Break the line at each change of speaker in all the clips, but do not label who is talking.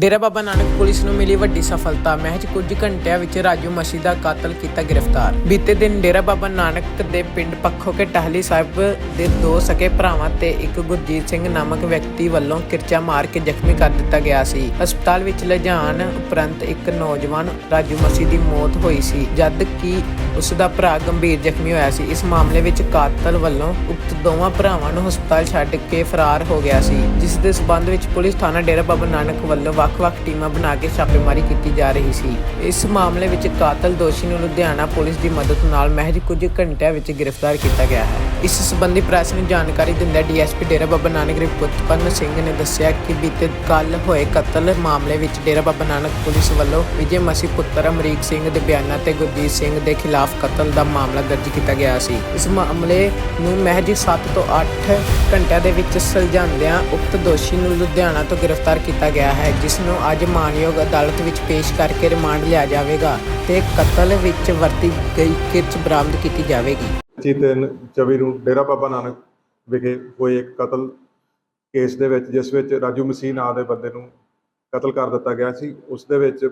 ਡੇਰਾ Baba Nanak police ਨੂੰ ਮਿਲੀ ਵੱਡੀ ਸਫਲਤਾ। ਮਹਿਜ ਕੁਝ ਘੰਟਿਆਂ ਵਿੱਚ ਰਾਜੂ ਮਸੀਹ ਦਾ ਕਾਤਲ ਕੀਤਾ ਗ੍ਰਿਫਤਾਰ। ਬੀਤੇ ਦਿਨ ਡੇਰਾ ਬਾਬਾ ਨਾਨਕ ਦੇ ਪਿੰਡ ਪੱਖੋ ਕੇ ਟਹਲੀ ਸਾਹਿਬ ਦੇ ਦੋ ਸਕੇ ਭਰਾਵਾਂ ਤੇ ਇੱਕ ਗੁਰਜੀਤ ਸਿੰਘ ਨਾਮਕ ਵਿਅਕਤੀ ਵੱਲੋਂ ਕਿਰਚਾ ਮਾਰ ਕੇ ਜ਼ਖਮੀ ਕਰ ਦਿੱਤਾ ਗਿਆ ਸੀ। ਹਸਪਤਾਲ ਵਿੱਚ ਲਿਜਾਣ ਉਪਰੰਤ ਇੱਕ ਨੌਜਵਾਨ ਰਾਜੂ ਮਸੀਹ ਦੀ ਮੌਤ ਹੋਈ ਸੀ, ਜਦ ਕਿ ਉਸ ਦਾ ਭਰਾ ਗੰਭੀਰ ਜ਼ਖਮੀ ਹੋਇਆ ਸੀ। ਇਸ ਮਾਮਲੇ ਵਿੱਚ ਕਾਤਲ ਵੱਲੋਂ ਉਕਤ ਦੋਵਾਂ ਭਰਾਵਾਂ ਨੂੰ ਹਸਪਤਾਲ ਛੱਡ ਕੇ ਫਰਾਰ ਹੋ ਗਿਆ ਸੀ, ਜਿਸ ਦੇ ਸਬੰਧ ਵਿੱਚ ਪੁਲਿਸ ਥਾਣਾ ਡੇਰਾ ਬਾਬਾ ਨਾਨਕ ਵੱਲੋਂ ਵੱਖ-ਵੱਖ ਟੀਮਾਂ ਬਣਾ ਕੇ ਛਾਪੇਮਾਰੀ ਕੀਤੀ ਜਾ ਰਹੀ ਸੀ। ਇਸ ਮਾਮਲੇ ਵਿੱਚ ਕਾਤਲ ਦੋਸ਼ੀ ਨੂੰ ਲੁਧਿਆਣਾ ਪੁਲਿਸ ਦੀ ਮਦਦ ਨਾਲ ਮਹਿਜ ਕੁਝ ਘੰਟਿਆਂ ਵਿੱਚ ਗ੍ਰਿਫਤਾਰ ਕੀਤਾ ਗਿਆ ਹੈ। ਇਸ ਸੰਬੰਧੀ ਪ੍ਰੈਸ ਨੂੰ ਜਾਣਕਾਰੀ ਦਿੰਦਿਆਂ ਡੀਐਸਪੀ ਡੇਰਾ ਬਾਬਾ ਨਾਨਕ ਰਿਪੁੱਤਪਨ ਸਿੰਘ ਨੇ ਦੱਸਿਆ ਕਿ ਬੀਤੇ ਕੱਲ ਹੋਏ ਕਤਲ ਮਾਮਲੇ ਵਿੱਚ ਡੇਰਾ ਬਾਬਾ ਨਾਨਕ ਪੁਲਿਸ ਵੱਲੋਂ ਵਿਜੇ ਮਸੀ ਪੁੱਤਰ ਅਮਰੀਕ ਸਿੰਘ ਦੇ ਬਿਆਨਾਂ ਤੇ ਗੁਰਜੀਤ ਸਿੰਘ ਦੇ ਖਿਲਾਫ ਕਤਲ ਦਾ ਮਾਮਲਾ ਦਰਜ ਕੀਤਾ ਗਿਆ ਸੀ। ਇਸ ਮਾਮਲੇ ਨੂੰ ਮਹਿਜ 7 ਤੋਂ 8 ਘੰਟਿਆਂ ਦੇ ਵਿੱਚ ਸੁਲਝਾਉਂਦਿਆਂ ਉਕਤ ਦੋਸ਼ੀ ਨੂੰ ਲੁਧਿਆਣਾ ਤੋਂ ਗ੍ਰਿਫਤਾਰ ਕੀਤਾ ਗਿਆ ਹੈ, ਜਿਸ ਨੂੰ ਅੱਜ ਮਾਨਯੋਗ ਅਦਾਲਤ ਵਿੱਚ ਪੇਸ਼ ਕਰਕੇ ਰਿਮਾਂਡ ਲਿਆ ਜਾਵੇਗਾ ਤੇ ਕਤਲ ਵਿੱਚ ਵਰਤੀ ਗਈ ਕਿਰਚ ਬਰਾਮਦ ਕੀਤੀ ਜਾਵੇਗੀ।
ਪੱਚੀ ਤਿੰਨ 24 ਨੂੰ ਡੇਰਾ ਬਾਬਾ ਨਾਨਕ ਵਿਖੇ ਹੋਏ ਇੱਕ ਕਤਲ ਕੇਸ ਦੇ ਵਿੱਚ, ਜਿਸ ਵਿੱਚ ਰਾਜੂ ਮਸੀਹ ਨਾਂ ਦੇ ਬੰਦੇ ਨੂੰ ਕਤਲ ਕਰ ਦਿੱਤਾ ਗਿਆ ਸੀ। ਉਸ ਦੇ ਵਿੱਚ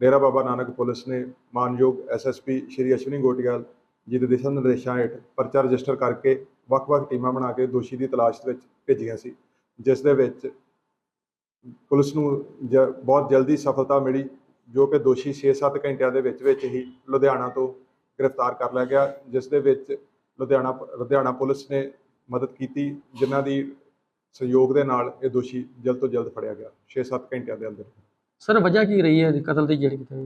ਡੇਰਾ ਬਾਬਾ ਨਾਨਕ ਪੁਲਿਸ ਨੇ ਮਾਨਯੋਗ ਐਸਐਸਪੀ ਸ਼੍ਰੀ ਅਸ਼ਵਨੀ ਗੋਟਿਆਲ ਜੀ ਦੇ ਦਿਸ਼ਾ ਨਿਰਦੇਸ਼ਾਂ ਹੇਠ ਪਰਚਾ ਰਜਿਸਟਰ ਕਰਕੇ ਵੱਖ-ਵੱਖ ਟੀਮਾਂ ਬਣਾ ਕੇ ਦੋਸ਼ੀ ਦੀ ਤਲਾਸ਼ ਵਿੱਚ ਭੇਜੀਆਂ ਸੀ, ਜਿਸ ਦੇ ਵਿੱਚ ਪੁਲਿਸ ਨੂੰ ਬਹੁਤ ਜਲਦੀ ਸਫਲਤਾ ਮਿਲੀ ਜੋ ਕਿ ਦੋਸ਼ੀ 6-7 ਘੰਟਿਆਂ ਦੇ ਵਿੱਚ ਵਿੱਚ ਹੀ ਲੁਧਿਆਣਾ ਤੋਂ ਗ੍ਰਿਫਤਾਰ ਕਰ ਲਿਆ ਗਿਆ ਜਿਸ ਦੇ ਵਿੱਚ ਲੁਧਿਆਣਾ ਲੁਧਿਆਣਾ ਪੁਲਿਸ ਨੇ ਮਦਦ ਕੀਤੀ ਜਿਨ੍ਹਾਂ ਦੀ ਸਹਿਯੋਗ ਦੇ ਨਾਲ ਇਹ ਦੋਸ਼ੀ ਜਲਦ ਤੋਂ ਜਲਦ ਫੜਿਆ ਗਿਆ 6-7 ਘੰਟਿਆਂ ਦੇ ਅੰਦਰ।
ਸਰ ਵਜ੍ਹਾ ਕੀ ਰਹੀ ਹੈ ਕਤਲ ਦੀ ਜਿਹੜੀ ਕੀਤਾ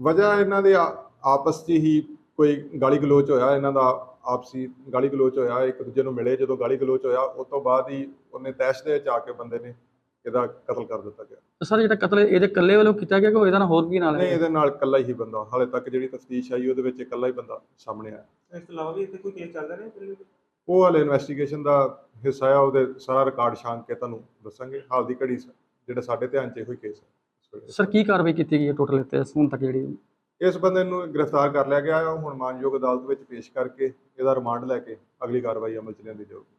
ਵਜ੍ਹਾ ਇਹਨਾਂ ਦੇ ਆਪਸ 'ਚ ਹੀ ਕੋਈ ਗਾਲੀ ਗਲੋਚ ਹੋਇਆ ਇਹਨਾਂ ਦਾ ਆਪਸੀ ਗਾਲੀ ਗਲੋਚ ਹੋਇਆ ਇੱਕ ਦੂਜੇ ਨੂੰ ਮਿਲੇ ਜਦੋਂ ਗਾਲੀ ਗਲੋਚ ਹੋਇਆ ਉਸ ਤੋਂ ਬਾਅਦ ਹੀ ਉਹਨੇ ਤੈਸ਼ ਦੇ ਵਿੱਚ ਆ ਕੇ ਬੰਦੇ ਨੇ ਇਹਦਾ ਕਤਲ ਕਰ ਦਿੱਤਾ ਗਿਆ।
ਤੇ ਸਰ ਜਿਹੜਾ ਕਤਲ ਇਹਦੇ ਇਕੱਲੇ ਵੱਲੋਂ ਕੀਤਾ ਗਿਆ ਕਿ ਇਹਦਾ ਨਾਲ ਹੋਰ ਵੀ ਨਾਲ
ਨਹੀਂ
ਹੈ
ਇਹਦੇ ਨਾਲ ਇਕੱਲਾ ਹੀ ਬੰਦਾ। ਹਾਲੇ ਤੱਕ ਜਿਹੜੀ ਤਫਤੀਸ਼ ਆਈ ਉਹਦੇ ਵਿੱਚ ਇਕੱਲਾ ਹੀ ਬੰਦਾ ਸਾਹਮਣੇ ਆਇਆ।
ਇਸ ਤੋਂ ਇਲਾਵਾ ਵੀ ਇੱਥੇ ਕੋਈ ਕੇਸ ਚੱਲਦਾ ਰਿਹਾ?
ਉਹ ਹਾਲੇ ਇਨਵੈਸਟੀਗੇਸ਼ਨ ਦਾ ਹਿੱਸਾ ਆ ਉਹਦੇ ਸਾਰਾ ਰਿਕਾਰਡ ਛਾਂਕ ਕੇ ਤੁਹਾਨੂੰ ਦੱਸਾਂਗੇ। ਹਾਲ ਦੀ ਘੜੀ ਜਿਹੜਾ ਸਾਡੇ ਧਿਆਨ 'ਚ ਇਹੋ ਹੀ ਕੇਸ ਹੈ।
ਸਰ ਕੀ ਕਾਰਵਾਈ ਕੀਤੀ ਗਈ ਹੈ ਟੋਟਲ ਇੱਥੇ? ਹੁਣ ਤੱਕ ਜਿਹੜੀ
ਇਸ ਬੰਦੇ ਨੂੰ ਗ੍ਰਿਫਤਾਰ ਕਰ ਲਿਆ ਗਿਆ ਹੈ ਹੁਣ ਮਾਨਯੋਗ ਅਦਾਲਤ ਵਿੱਚ ਪੇਸ਼ ਕਰਕੇ ਇਹਦਾ ਰਿਮਾਂਡ ਲੈ ਕੇ ਅਗਲੀ ਕਾਰਵਾਈ ਅਮਲ 'ਚ ਲਿਆਂਦੀ ਜਾਊਗੀ।